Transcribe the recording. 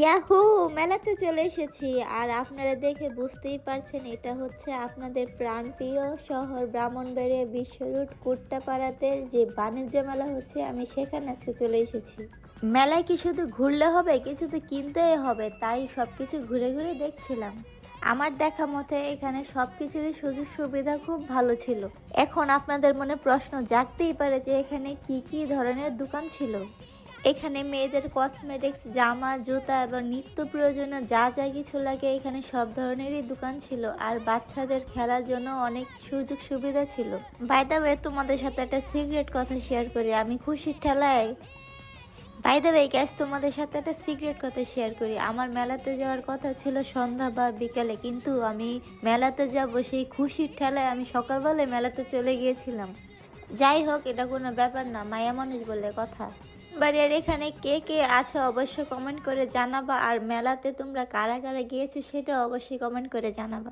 Yahoo মেলাতে চলে এসেছি আর আপনারা দেখে বুঝতেই পারছেন এটা হচ্ছে আপনাদের প্রাণপ্রিয় শহর ব্রাহ্মণবাড়িয়া বিশ্ব রুট কুট্টাপাড়াতে যে বাণিজ্য মেলা হচ্ছে, আমি সেখানে আজকে চলে এসেছি। মেলায় কি শুধু ঘুরলে হবে, কিছু তো কিনতেই হবে, তাই সব কিছু ঘুরে ঘুরে দেখছিলাম। আমার দেখা মতে এখানে সব কিছুরই সুযোগ সুবিধা খুব ভালো ছিল। এখন আপনাদের মনে প্রশ্ন জাগতেই পারে যে এখানে কি কি ধরনের দোকান ছিল। এখানে মেয়েদের কসমেটিক্স জামা, জুতা এবং নিত্য প্রয়োজনীয় যা যা কিছু লাগে এখানে সব ধরনেরই দোকান ছিল। আর বাচ্চাদের খেলার জন্য অনেক সুযোগ সুবিধা ছিল। বাই ওয়ে তোমাদের সাথে একটা সিক্রেট কথা শেয়ার করি, আমি খুশির ঠেলায়। বাই ওয়ে গ্যাস তোমাদের সাথে একটা সিক্রেট কথা শেয়ার করি। আমার মেলাতে যাওয়ার কথা ছিল সন্ধ্যা বা বিকালে, কিন্তু আমি মেলাতে যাব সেই খুশির ঠেলায় আমি সকালবেলায় মেলাতে চলে গিয়েছিলাম। যাই হোক, এটা কোনো ব্যাপার না, মায়া মানুষ বলে কথা। বাড়ির এখানে কে কে আছে অবশ্যই কমেন্ট করে জানাবা। আর মেলাতে তোমরা কারা কারা গিয়েছো সেটা অবশ্যই কমেন্ট করে জানাবা।